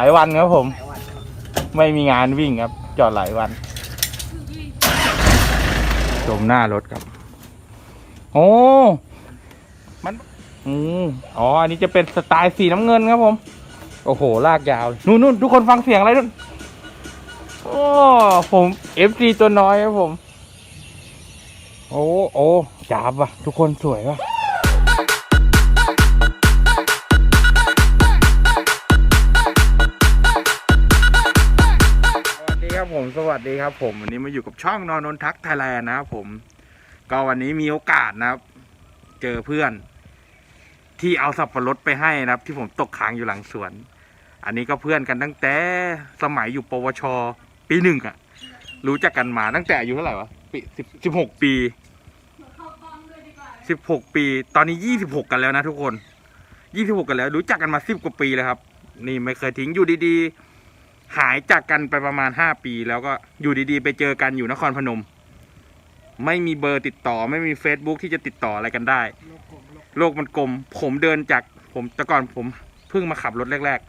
หลายวันครับผม ไม่มีงานวิ่งครับ จอดหลายวัน ชมหน้ารถครับ โอ้ มันอืมอ๋อ อันนี้จะเป็นสไตล์สีน้ำเงินครับผม โอ้โห ลากยาว นู่นนู่นทุกคนฟังเสียงอะไรนู่นโอ้ ผมเอฟซีตัวน้อยครับผม โอ้ โอ้จับว่ะ ทุกคนสวยว่ะ สวัสดีครับผมวันนี้มาอยู่กับช่องนอนนนทักไทยแลนด์นะครับผมก็วันนี้มีโอกาสนะครับ เจอเพื่อน ที่เอาสับปะรดไปให้นะครับ ที่ผมตกค้างอยู่หลังสวน อันนี้ก็เพื่อนกันตั้งแต่สมัยอยู่ปวช ปีหนึ่งอะรู้จักกันมาตั้งแต่อายุเท่าไหร่วะปีสิบสิบหกปีสิบหกปี ตอนนี้ยี่สิบหกกันแล้วนะทุกคนยี่สิบหกกันแล้ว รู้จักกันมาสิบกว่าปีแล้วครับ นี่ไม่เคยทิ้งอยู่ดีๆ หายจากกันไปประมาณห้าปี แล้วก็อยู่ดีๆ ไปเจอกันอยู่นครพนม ไม่มีเบอร์ติดต่อ ไม่มี Facebook ที่จะติดต่ออะไรกันได้ โลกมันกลม ผมเดินจากผมแต่ก่อนผมเพิ่งมาขับรถแรก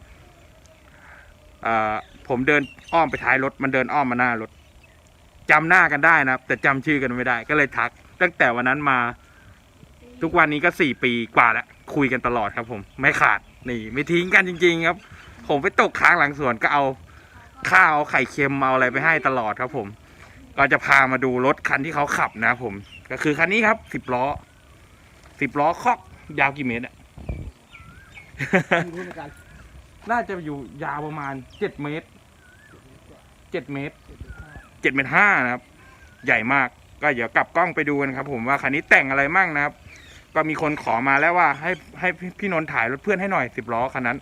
ๆอ่อผมเดินอ้อมไปท้ายรถ มันเดินอ้อมมาหน้ารถจำหน้ากันได้นะครับ แต่จำชื่อกันไม่ได้ ก็เลยทัก ตั้งแต่วันนั้นมา ทุกวันนี้ก็สี่ปีกว่าแล้วคุยกันตลอดครับ ผมไม่ขาดนี่ไม่ทิ้งกันจริง ๆ ครับ ผมไปตกค้างหลังสวนก็เอา ข้าวเอาไข่เค็มเอาอะไรไปให้ตลอดครับผม ก็จะพามาดูรถคันที่เขาขับนะผม ก็คือคันนี้ครับสิบล้อสิบล้อคอกยาวกี่เมตรอะมีรุ่นกันน่าจะอยู่ยาวประมาณเจ็ดเมตรเจ็ดเมตรเจ็ดเมตรห้านะครับ ใหญ่มากก็เดี๋ยวกลับกล้องไปดูกันครับ ผมว่าคันนี้แต่งอะไรมั่งนะครับ ก็มีคนขอมาแล้วว่าให้ให้พี่นนท์ถ่ายรถเพื่อนให้หน่อยสิบล้อคันนั้น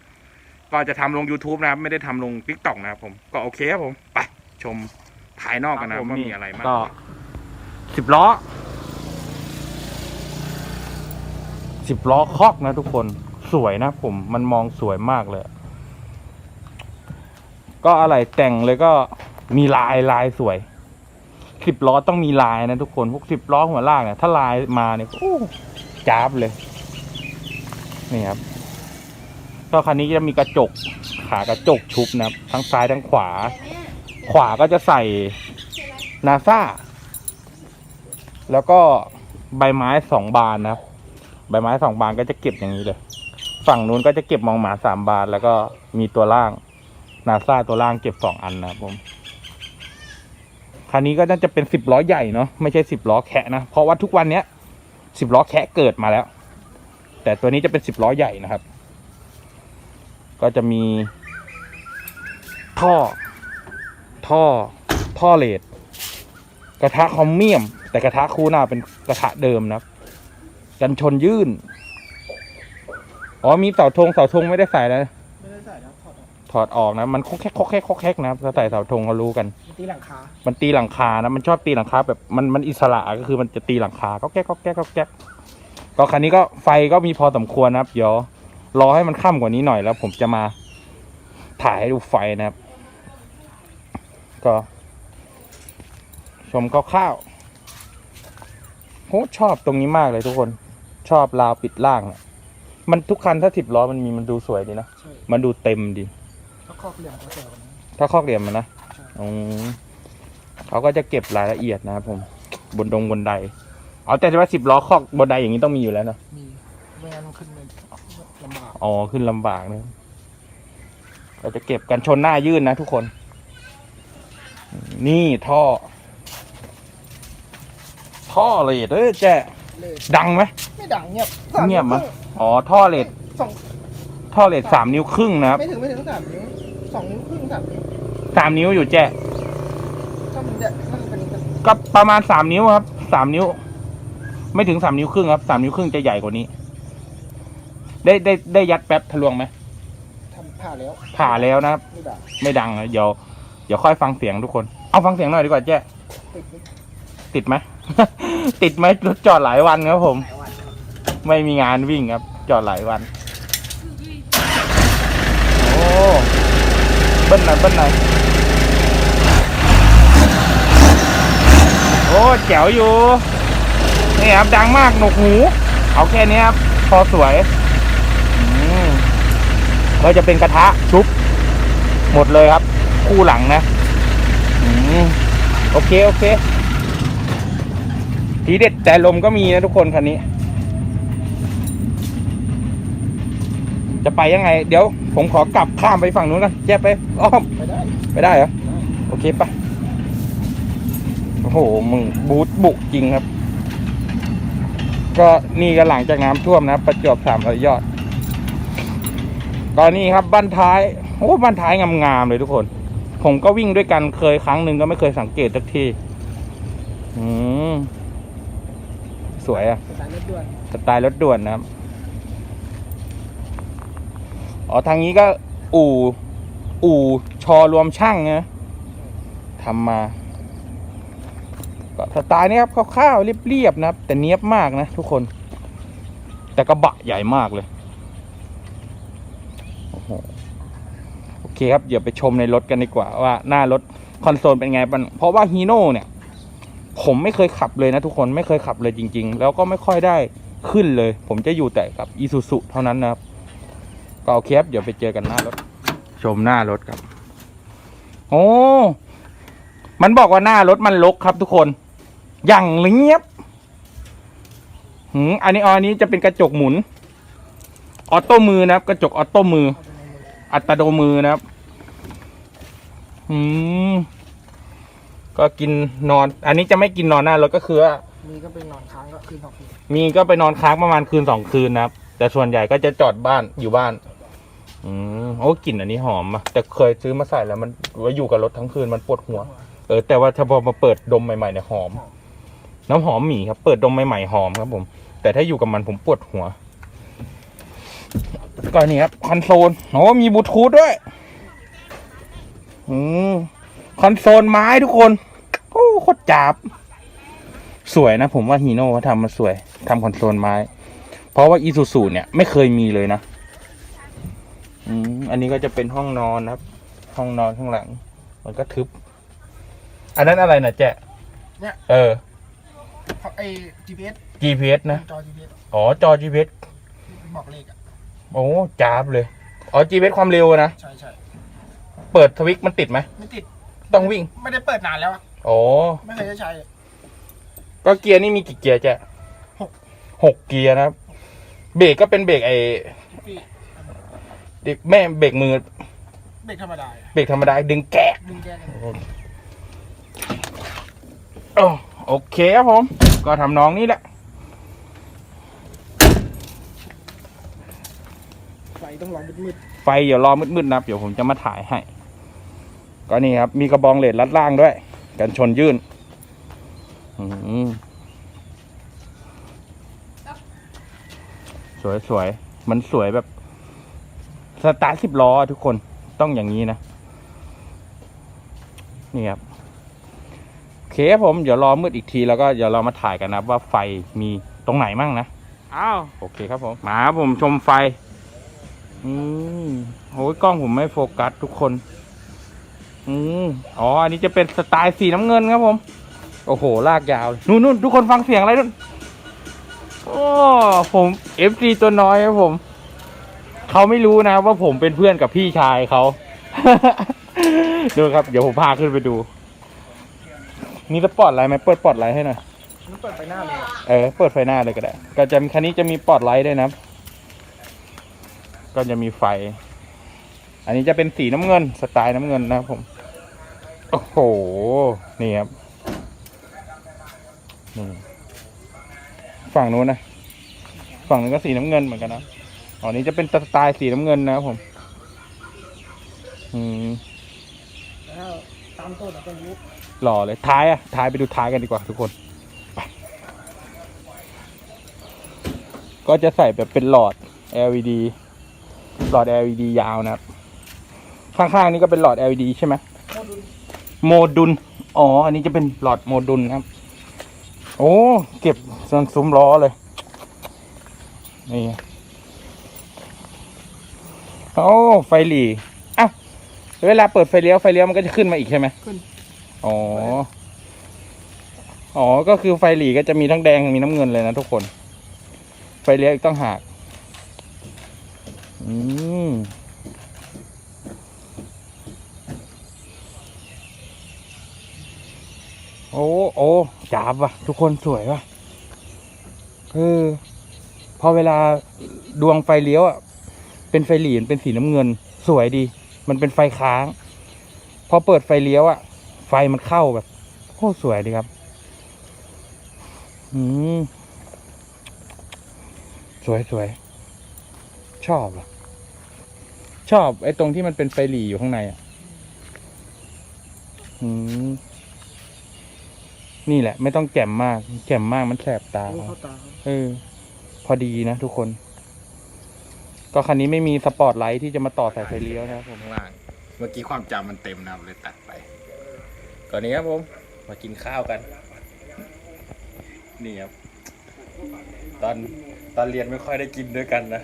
ก็จะทำลง YouTube นะครับ ไม่ได้ทำลง t ิ k t o k นะครับผม ก็โอเคครับผม ไป ชมภายนอกกันนะครับว่ามีอะไรบ้างก็สิบล้อสิบล้อคอกนะทุกคนสวยนะผมมันมองสวยมากเลย ก็อะไรแต่งเลยก็มีลายลายสวยสิบล้อต้องมีลายนะทุกคนพวกสิบล้อหัวลากเนี่ยถ้าลายมาเนี่ยโอ้จ้าบเลย นี่ครับ ก็คันนี้จะมีกระจกขากระจกชุบนะครับ ทั้งซ้ายทั้งขวา ขวาก็จะใส่นาซาแล้วก็ใบไม้สองบานนะครับ ใบไม้สองบานก็จะเก็บอย่างนี้เลย ฝั่งนู้นก็จะเก็บมองหมาสามบาน แล้วก็มีตัวล่างนาซาตัวล่างเก็บสองอันนะครับผมคันนี้ก็น่าจะเป็นสิบล้อใหญ่เนาะไม่ใช่สิบล้อแคะนะ เพราะว่าทุกวันเนี้ยสิบล้อแคะเกิดมาแล้ว แต่ตัวนี้จะเป็นสิบล้อใหญ่นะครับ ก็จะมี ท่อ ท่อ ท่อเลดกระทะคอมเมียม แต่กระทะคู่หน้าเป็นกระทะเดิมนะครับ กันชนยื่น อ๋อมีเสาธงเสาธงไม่ได้ใส่แล้วไม่ได้ใส่นะถอดออกถอดออกนะ มันโคกแคกโคกแคกโคกแคกนะครับถ้าใส่เสาธงเขารู้กันมัน ตีหลังคามันตีหลังคานะ มันชอบตีหลังคาแบบมันมันอิสระก็คือมันจะตีหลังคาก็แก๊กก็แก๊กก็แก๊กก็คันนี้ก็ไฟก็มีพอสมควรนะครับเดี๋ยว รอให้มันค่ำกว่านี้หน่อยแล้ว ผมจะมาถ่ายให้ดูไฟนะครับ ก็ ชมคร่าวๆโหชอบตรงนี้มากเลยทุกคนชอบราวปิดล่างอะมันทุกคันถ้าสิบล้อมันมีมันดูสวยดีนะ ใช่มันดูเต็มดี ถ้าครอบเหลี่ยมก็แต่วันนี้ ถ้าคอกเหลี่ยมมันนะอืมเขาก็จะเก็บรายละเอียดนะครับผม บนดงบนไดเอาแต่ว่าสิบล้อคอกบนไดอย่างนี้ต้องมีอยู่แล้วเนอะมีไม่งั้นมันขึ้นไม่ลำบาก อ๋อขึ้นลำบากนะเราจะเก็บกันชนหน้ายื่นนะทุกคน นี่ท่อ ท่อเลดเอ้ยแจ๊เลยดังไหม ไม่ดังเงียบเงียบมั้ยอ๋อ ท่อเลดสองท่อเลดสามนิ้วครึ่งนะครับไม่ถึงไม่ถึงสามนิ้วสองนิ้วครึ่งสามนิ้วสามนิ้วอยู่แจ๊ถ้ามันจะถ้ามันเป็นก็ประมาณสามนิ้วครับสามนิ้ว ไม่ถึงสามนิ้วครึ่งครับสามนิ้วครึ่งจะใหญ่กว่านี้ ได้ได้ได้ยัดแป๊บทะลวงไหมทำผ่าแล้วผ่าแล้วนะครับ ไม่ดังไม่ดังนะเดี๋ยวเดี๋ยวค่อยฟังเสียงทุกคน เอาฟังเสียงหน่อยดีกว่าแจ๊ติดนิดติดไหม ติดไหมรถจอดหลายวันครับผม หลายวันครับไม่มีงานวิ่งครับ จอดหลายวัน โอ้เบิ้ลหน่อยเบิ้ลหน่อยโอ้แจ๋วอยู่ นี่ครับดังมากหนวกหู เอาแค่นี้ครับ พอสวยอืม ก็จะเป็นกระทะชุบหมดเลยครับ คู่หลังนะโอเค โอเค ทีเด็ดแต่ลมก็มีนะทุกคนคันนี้ จะไปยังไง เดี๋ยวผมขอกลับข้ามไปฝั่งนู้นกันแยกไปอ้อมไปได้ไปได้เหรอ โอเคปะโอ้โห มึงบูทบุกจริงครับ ก็นี่ก็หลังจากน้ำท่วมนะ ประจวบสามร้อยยอด ตอนนี้ครับบ้านท้ายโอ้บ้านท้ายงามๆเลยทุกคน ผมก็วิ่งด้วยกันเคยครั้งหนึ่งก็ไม่เคยสังเกตสักทีอืมสวยอะสายรถด่วนสไตล์รถด่วนนะครับอ๋อทางนี้ก็ อู่ อู่ชอรวมช่างนะทำมาก็สไตล์นี้ครับคร่าวๆเรียบๆนะครับ แต่เนี้ยบมากนะทุกคน แต่กระบะใหญ่มากเลย โอ้โห โอ เคครับเดี๋ยวไปชมในรถกันดีกว่าว่าหน้ารถคอนโซลเป็นไงบ้างเพราะว่าฮีโน่เนี่ย ผมไม่เคยขับเลยนะทุกคนไม่เคยขับเลยจริง ๆ แล้วก็ไม่ค่อยได้ขึ้นเลย ผมจะอยู่แต่กับอีซูซุเท่านั้นนะครับก็โอเคครับเดี๋ยวไปเจอกันหน้ารถ ชมหน้ารถครับ โอ้มันบอกว่าหน้ารถมันลกครับทุกคน อย่างเนี้ยบหืมอันนี้อันนี้จะเป็นกระจกหมุน ออโต้มือนะครับ กระจกออโต้มือ อัตโนมือนะครับ อืม ก็กินนอน อันนี้จะไม่กินนอนหน้ารถก็คือว่ามีก็เป็นนอนค้างก็คืนสองคืนมีก็ไปนอนค้างประมาณคืนสองคืนนะครับ แต่ส่วนใหญ่ก็จะจอดบ้านอยู่บ้าน อืมโอ้กลิ่นอันนี้หอมอะแต่เคยซื้อมาใส่แล้วมันว่าอยู่กับรถทั้งคืนมันปวดหัว เออแต่ว่าถ้าพอมาเปิดดมใหม่ๆเนี่ยหอม น้ำหอมหมีครับ เปิดดมใหม่ๆหอมครับผม แต่ถ้าอยู่กับมันผมปวดหัว ก็นี่ครับคอนโซลโอ้มีบลูทูธด้วย อืมคอนโซลไม้ทุกคน โอ้โคตรจับ สวยนะ ผมว่าฮีโน่เขาทำมาสวยทำคอนโซลไม้ เพราะว่าอีซูซูเนี่ย ไม่เคยมีเลยนะอืมอันนี้ก็จะเป็นห้องนอนนะครับ ห้องนอนข้างหลัง มันก็ทึบ อันนั้นอะไรนะแจ๊ะเนี่ย เออเพราะไอ้ GPS GPS นะ จอ GPS อ๋อจอ GPS บอกเลขอะ โอ้จ้าบเลย อ๋อ GPS ความเร็วอะนะ ใช่ใช่เปิดทวิกมันติดไหม ไม่ติดต้องวิ่ง ไม่ได้เปิดนานแล้วอะโอ้ไม่เคยได้ใช้ ก็เกียร์นี่มีกี่เกียร์แจ๊ะหก หกเกียร์นะครับ เบรกก็เป็นเบรกไอ้พี่เด็กแม่เบรกมือ เบรกธรรมดาอะเบรกธรรมดาดึงแกะ ดึงแก้กันโอ้โอเคครับผม ก็ทำน้องนี่แหละ ไฟ ต้องรอมืดไฟเดี๋ยวรอมืดๆนะครับเดี๋ยวผมจะมาถ่ายให้ ก็นี่ครับ มีกระบองเหล็กรัดล่างด้วย กันชนยื่นอืมสวยสวยๆมันสวยแบบ สตาร์ทสิบล้อทุกคนต้องอย่างนี้นะ นี่ครับโอเคครับผมเดี๋ยวรอมืดอีกทีแล้วก็เดี๋ยวเรามาถ่ายกันนะครับว่าไฟมีตรงไหนมั่งนะ อ้าว โอเคครับผม มาครับผมชมไฟ อืมโอ้ยกล้องผมไม่โฟกัสทุกคน อืมอ๋อ อันนี้จะเป็นสไตล์สีน้ำเงินครับผม โอ้โห ลากยาวเลยนู่นนู่นทุกคนฟังเสียงอะไรนู่นโอ้ผมเอฟซีตัวน้อยครับผม เขาไม่รู้นะว่าผมเป็นเพื่อนกับพี่ชายเขา ดูครับ เดี๋ยวผมพาขึ้นไปดู มีสปอตไลท์ไหมเปิดปอตไลท์ให้หน่อยๆมันเปิดไปหน้าเลยอะเออ เปิดไฟหน้าเลยก็ได้ ก็จะมีคันนี้จะมีปอตไลท์ด้วยนะครับ ก็จะมีไฟ อันนี้จะเป็นสีน้ำเงินสไตล์น้ำเงินนะครับผม โอ้โห นี่ครับ นี่ ฝั่งนู้นนะ ฝั่งนู้นก็สีน้ำเงินเหมือนกันนะอ๋อนี้จะเป็นสไตล์สีน้ำเงินนะครับผม อืมแล้วตามต้นอะก็ยุบหล่อเลยท้ายอะท้ายไปดูท้ายกันดีกว่าทุกคนไปก็จะใส่แบบเป็นหลอด LED หลอด LED ยาวนะครับ ข้างๆนี่ก็เป็นหลอด LED ใช่ไหมโมดูลโมดุลอ๋อ อันนี้จะเป็นหลอดโมดุลนะครับ โอ้ เก็บส่วนซุ้มล้อเลย นี่ โอ้ ไฟหลีอ้าวเวลาเปิดไฟเลี้ยวไฟเลี้ยวมันก็จะขึ้นมาอีกใช่ไหมขึ้น อ๋อ อ๋อ ก็คือไฟหลีก็จะมีทั้งแดงมีน้ำเงินเลยนะทุกคน ไฟเลี้ยวอีกต้องหาก โอ้โอ้จับว่ะ ทุกคนสวยว่ะคือพอเวลาดวงไฟเลี้ยวอะ เป็นไฟเหลียนเป็นสีน้ำเงิน สวยดี มันเป็นไฟค้าง พอเปิดไฟเลี้ยวอะ ไฟมันเข้าแบบโอ้สวยดีครับ อืม สวยสวย ชอบอะ ชอบไอ้ตรงที่มันเป็นไฟหลีอยู่ข้างในอะอืมนี่แหละ ไม่ต้องแจ่มมาก แจ่มมากมันแสบตาโอ้เข้าตาครับเออ พอดีนะทุกคน ก็คันนี้ไม่มีสปอร์ตไลท์ที่จะมาต่อสายไฟเลี้ยวนะครับผม ข้างล่าง เมื่อกี้ความจำมันเต็มนะเลยตัดไป ก่อนนี้ครับผม มากินข้าวกัน นี่ครับ ตอนตอนเรียนไม่ค่อยได้กินด้วยกันนะ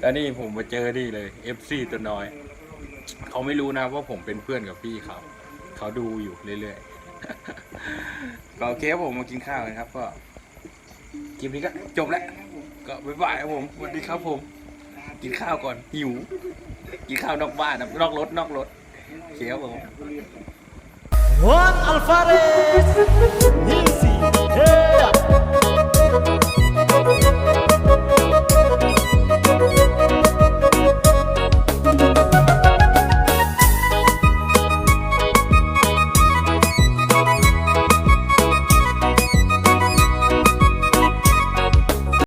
แล้วนี่ผมมาเจอนี่เลย FC ตัวน้อย เขาไม่รู้นะว่าผมเป็นเพื่อนกับพี่เขา เขาดูอยู่เรื่อยๆ ก็โอเคครับผมมากินข้าวกันครับ ก็คลิปนี้ก็จบแล้ว ก็บ๊ายบายครับผมสวัสดีครับผม กินข้าวก่อนหิว กินข้าวนอกบ้านนะนอกรถนอกรถเคครับผม Juan Alvarez